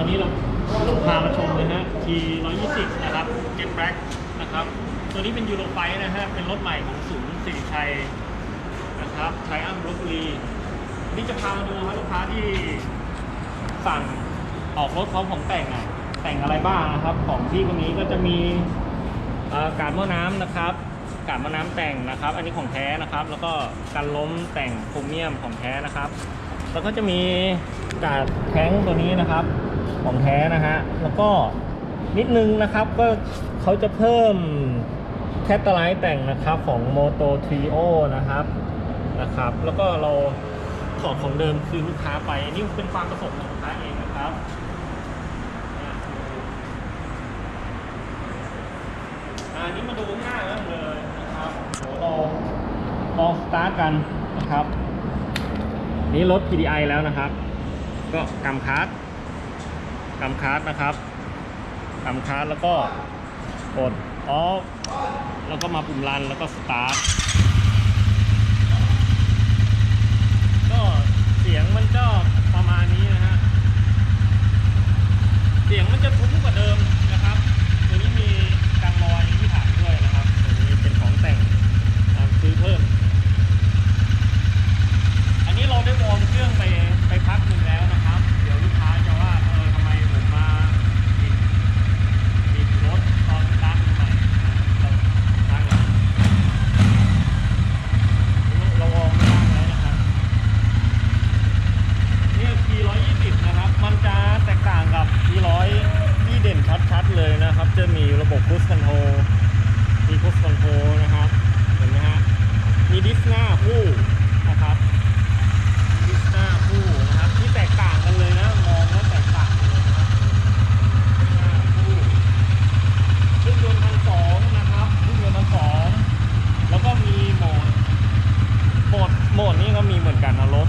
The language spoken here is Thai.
ราวนี้เราเราพามาชมเลยฮะ T 120 นะครับ Get Black นะครับ ตัวนี้เป็นยูโรไฟนะฮะ เป็นรถใหม่ของศูนย์สิริชัยนะครับไทอัมลบบุรีนี่จะพามาดูครับลูกค้าที่สั่งออกรถพร้อมของแต่งอะแต่งอะไรบ้างนะครับ ของพี่คนนี้ก็จะมีเอ่อการหม้อน้ำนะครับการหม้อน้ำแต่งนะครับ อันนี้ของแท้นะครับ แล้วก็การล้มแต่งโครเมียมของแท้นะครับ แล้วก็จะมีกาดแท้งตัวนี้นะครับ ของแท้นะฮะ แล้วก็นิดนึงนะครับก็เขาจะเพิ่มแคตตาไลท์แต่งนะครับของ Moto Trio นะครับนะครับ แล้วก็เราถอดของเดิมคือลูกค้าไปนี่เป็นความประสงค์ของลูกค้าเองนะครับอันนี้มาดูง่ายมากเลยนะครับเดี๋ยวเราลองสตาร์ทกันนะครับ นี่รถ PDI แล้วนะครับ ก็กำคัส กำคัสนะครับกำคาร์แล้วก็กดออฟแล้วก็มาปุ่มรันแล้วก็สตาร์ทก็เสียงมันก็ประมาณนี้นะฮะ เสียงมันจะทุ้มกว่าเดิมนะครับ ตัวนี้มีกังลอยที่ถ่ามด้วยนะครับ ตัวนี้เป็นของแต่งซื้อเพิ่ม อันนี้เราได้วอร์มเครื่องไปไปพักหนึ่งแล้ว จะมีระบบครูสคอนโทรมีครูสคอนโทรนะครับ เห็นไหมฮะ มีดิสหน้าคู่นะครับ ดิสหน้าคู่นะครับ ที่แตกต่างกันเลยนะ มองแล้วแตกต่างเลยนะครับหน้าผู้เครื่อยนต์พันสองนะครับเครื่อยนต์พันสองแล้วก็มีโหมด โหมด โหมดนี่ก็มีเหมือนกันนะรถ